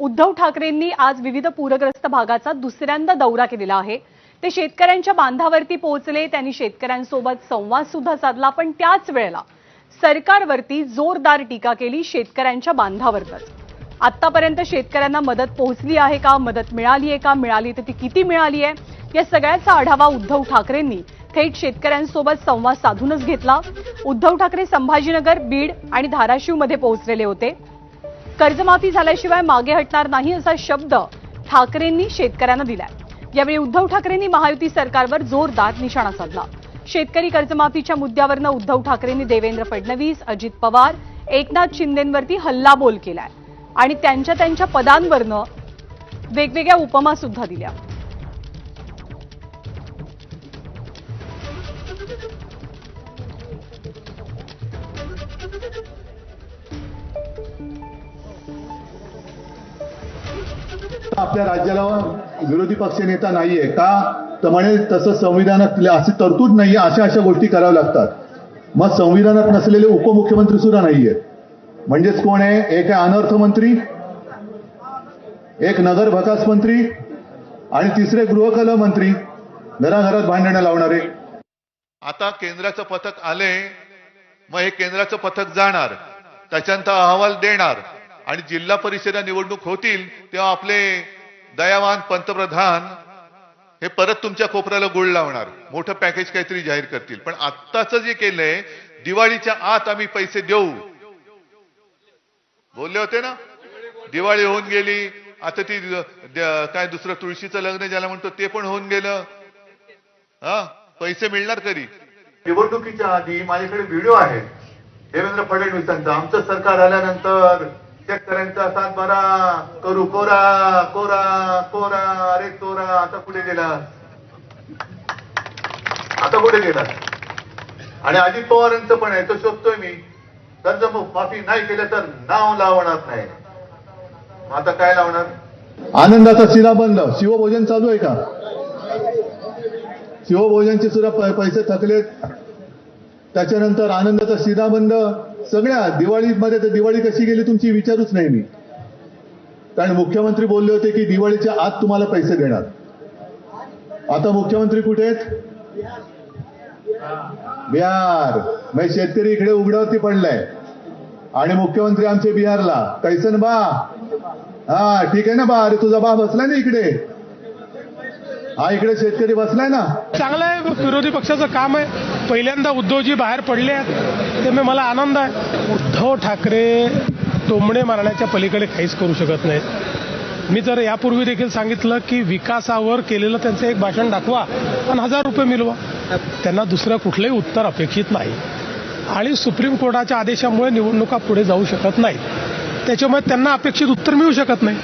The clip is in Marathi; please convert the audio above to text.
उद्धव ठाकरेंनी आज विविध पूरग्रस्त भागाचा दुसऱ्यांदा दौरा केलेला आहे. ते शेतकऱ्यांच्या बांधावरती पोहोचले त्यांनी शेतकऱ्यांसोबत संवाद सुद्धा साधला पण त्याच वेळेला सरकारवरती जोरदार टीका केली शेतकऱ्यांच्या बांधावरच आतापर्यंत शेतकऱ्यांना मदत पोहोचली आहे का मदत मिळाली आहे का मिळाली तर ती किती मिळाली आहे या सगळ्याचा आढावा उद्धव ठाकरेंनी थेट शेतकऱ्यांसोबत संवाद साधूनच घेतला. उद्धव ठाकरे संभाजीनगर बीड आणि धाराशिवमध्ये पोहोचलेले होते. कर्जमाफी झाल्याशिवाय मागे हटणार नाही असा शब्द ठाकरेंनी शेतकऱ्यांना दिलाय. यावेळी उद्धव ठाकरेंनी महायुती सरकारवर जोरदार निशाणा साधला. शेतकरी कर्जमाफीच्या मुद्द्यावरनं उद्धव ठाकरेंनी देवेंद्र फडणवीस अजित पवार एकनाथ शिंदेंवरती हल्लाबोल केलाय. आणि त्यांच्या त्यांच्या पदांवरनं वेगवेगळ्या उपमा सुद्धा दिल्या. आपल्या राज्याला विरोधी पक्ष नेता नाहीये का? तर म्हणे तसं संविधानात अशी तरतूद नाहीये अशा अशा गोष्टी कराव्या लागतात. मग संविधानात नसलेले उपमुख्यमंत्री सुद्धा नाहीये. म्हणजेच कोण आहे? एक आहे अनर्थमंत्री एक नगर विकास मंत्री आणि तिसरे गृहकला मंत्री. घराघरात भांडणं लावणारे. आता केंद्राचं पथक आले मग हे केंद्राचं पथक जाणार त्याच्यानंतर अहवाल देणार आणि जिल्हा परिषदा निवडणूक होतील तेव्हा आपले दयावान पंतप्रधान हे परत तुमच्या कोपऱ्याला गुळ लावणार. मोठं पॅकेज काहीतरी जाहीर करतील. पण आत्ताच जे केलंय दिवाळीच्या आत आम्ही पैसे देऊ. बोलले होते ना? दिवाळी होऊन गेली आता ती काय दुसरं तुळशीचं लग्न ज्याला म्हणतो ते पण होऊन गेलं. हा? पैसे मिळणार कधी? निवडणुकीच्या आधी माझ्याकडे व्हिडिओ आहे. देवेंद्र फडणवीसांचा. आमचं सरकार आल्यानंतर शेतकऱ्यांचा सातबारा करू. कोरा कोरा कोरा. अरे कोरा आता कुठे गेला आता कुठे गेला आणि अजित पवारांचं पण आहे तो शोधतोय मी. कर्ज माफी नाही केलं तर नाव लावणार नाही. आता काय लावणार? आनंदाचा शिरा बंद. शिवभोजन चालू आहे का? शिवभोजनचे सुद्धा पैसे थकलेत. त्याच्यानंतर आनंदाचा शिरा बंद. सगळ्या दिवाळीमध्ये तर दिवाळी कशी गेली तुमची विचारूच नाही मी. कारण मुख्यमंत्री बोलले होते की दिवाळीच्या आत तुम्हाला पैसे देणार. आता मुख्यमंत्री कुठे आहेत? बिहार. म्हणजे शेतकरी इकडे उघड्यावरती पडलाय. आणि मुख्यमंत्री आमचे बिहारला. कैसन बा? हा ठीक आहे ना बा? अरे तुझा बा बसला ना इकडे. हा इकडे शेतकरी बसलाय ना. चांगलं आहे विरोधी पक्षाचं काम आहे. पहिल्यांदा उद्धवजी बाहेर पडले आहेत. ते मी मला आनंद आहे. उद्धव ठाकरे टोमणे मारण्याच्या पलीकडे काहीच करू शकत नाहीत. मी तर यापूर्वी देखील सांगितलं की विकासावर केलेलं त्यांचं एक भाषण दाखवा आणि हजार रुपये मिळवा. त्यांना दुसरं कुठलंही उत्तर अपेक्षित नाही. आणि सुप्रीम कोर्टाच्या आदेशामुळे निवडणुका पुढे जाऊ शकत नाहीत. त्याच्यामुळे त्यांना अपेक्षित उत्तर मिळू शकत नाही.